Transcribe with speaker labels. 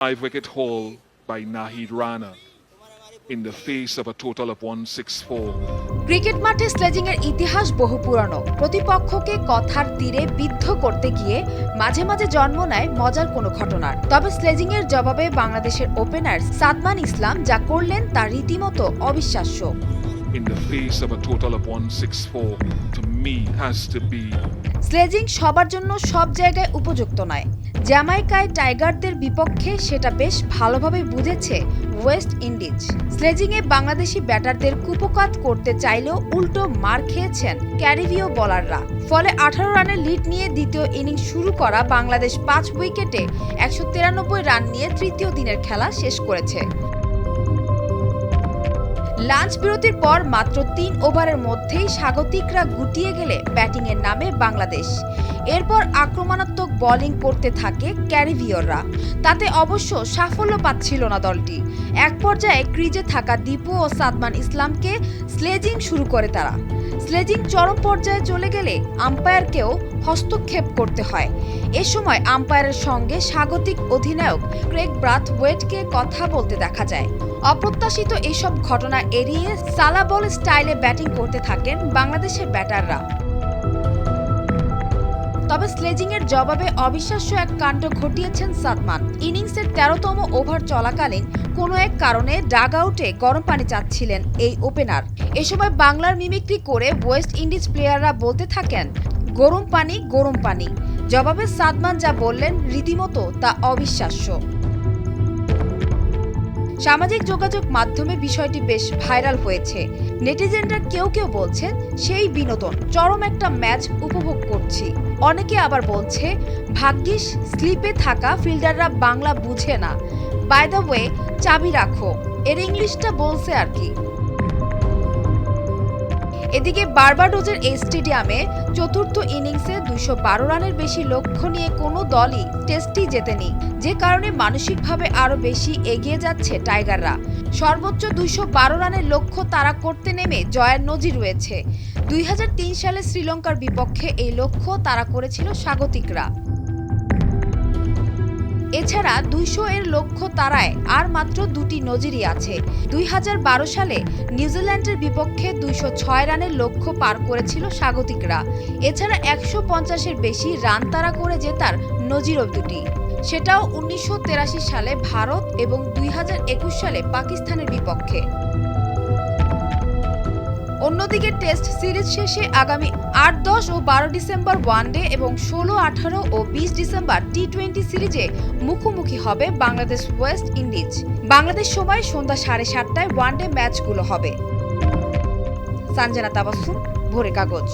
Speaker 1: Five wicket haul by Nahid Rana in the face of a total of 164.
Speaker 2: Cricket মাঠে sledging এর ইতিহাস বহু পুরনো। প্রতিপক্ষকে কথার তীরে বিদ্ধ করতে গিয়ে মাঝে মাঝে জন্ম নেয় মজার কোনো ঘটনার তবে স্লেজিং এর জবাবে বাংলাদেশের ওপেনার সাদমান ইসলাম যা করলেন তা রীতিমতো অবিশ্বাস্য।
Speaker 1: In the face of a total of 164, to me has to be
Speaker 2: sledging সবার জন্য সব জায়গায় উপযুক্ত নয়। জ্যামাইকায় টাইগারদের বিপক্ষে সেটা বেশ ভালোভাবে বুঝেছে ওয়েস্ট ইন্ডিজ। স্লেজিংয়ে বাংলাদেশি ব্যাটারদের কুপকাত করতে চাইলেও উল্টো মার খেয়েছেন ক্যারিবীয় বলাররা। ফলে আঠারো রানের লিড নিয়ে দ্বিতীয় ইনিংস শুরু করা বাংলাদেশ পাঁচ উইকেটে একশো তিরানব্বই রান নিয়ে তৃতীয় দিনের খেলা শেষ করেছে। লাঞ্চ বিরতির পর মাত্র তিন ওভারের মধ্যেই স্বাগতিকরা গুটিয়ে গেলে ব্যাটিংয়ের নামে বাংলাদেশ। এরপর আক্রমণাত্মক বোলিং করতে থাকে ক্যারিবিয়ররা। তাতে অবশ্য সাফল্য পাচ্ছিল না দলটি। এক পর্যায়ে ক্রিজে থাকা দীপু ও সাদমান ইসলামকে স্লেজিং শুরু করে তারা। স্লেজিং চরম পর্যায়ে চলে গেলে আম্পায়ারকেও হস্তক্ষেপ করতে হয়। এ সময় আম্পায়ারের সঙ্গে স্বাগতিক অধিনায়ক ক্রেগ ব্রাথওয়েটকে কথা বলতে দেখা যায়। অপ্রত্যাশিত এসব ঘটনা এড়িয়ে সালা বল স্টাইলে ব্যাটিং করতে থাকেন বাংলাদেশের ব্যাটাররা। তবে স্লেজিং এর জবাবে অবিশ্বাস্য এক কাণ্ড ঘটিয়েছেন সাদমান। ইনিংসের তেরোতম ওভার চলাকালীন কোনো এক কারণে ডাগ আউটে গরম পানি চাচ্ছিলেন এই ওপেনার। এ সময় বাংলার মিমিক্রি করে ওয়েস্ট ইন্ডিজ প্লেয়াররা বলতে থাকেন গরম পানি গরম পানি। জবাবে সাদমান যা বললেন, রীতিমতো তা অবিশ্বাস্য। সামাজিক যোগাযোগ মাধ্যমে বিষয়টি বেশ ভাইরাল হয়েছে। নেটিজেনরা কেউ কেউ বলছেন, সেই বিনোদন, চরম একটা ম্যাচ উপভোগ করছি। অনেকে আবার বলছে, ভাগ্যিস, স্লিপে থাকা ফিল্ডাররা বাংলা বুঝে না। বাই দ্য ওয়ে, চাবি রাখো। এর ইংলিশটা বলছে আর কি। এদিকে বার্বাডোজের এই স্টেডিয়ামে চতুর্থ ইনিংসে বারো রানের বেশি লক্ষ্য নিয়ে কোনো দলই টেস্টই জেতেনি। যে কারণে মানসিকভাবে আরও বেশি এগিয়ে যাচ্ছে টাইগাররা। সর্বোচ্চ বারো রানের লক্ষ্য তারা করতে নেমে জয়ের নজির রয়েছে। দুই হাজার তিন সালে শ্রীলঙ্কার বিপক্ষে এই লক্ষ্য তারা করেছিল স্বাগতিকরা। এছাড়া দুইশো এর লক্ষ্য তারায় আর মাত্র দুটি নজিরই আছে। দুই হাজার বারো সালে নিউজিল্যান্ডের বিপক্ষে দুইশো ছয় রানের লক্ষ্য পার করেছিল স্বাগতিকরা। এছাড়া একশো পঞ্চাশের বেশি রান তারা করে জেতার নজিরও দুটি। সেটাও উনিশশো সালে ভারত এবং দুই হাজার একুশ সালে পাকিস্তানের বিপক্ষে। অন্যদিকে টেস্ট সিরিজ শেষে আগামী আট, দশ ও বারো ডিসেম্বর ওয়ানডে এবং ষোলো, আঠারো ও বিশ ডিসেম্বর টি টোয়েন্টি সিরিজে মুখোমুখি হবে বাংলাদেশ ওয়েস্ট ইন্ডিজ। বাংলাদেশ সময় সন্ধ্যা সাড়ে সাতটায় ওয়ানডে ম্যাচগুলো হবে। সানজানা তাবাসু ভোরে কাগজ।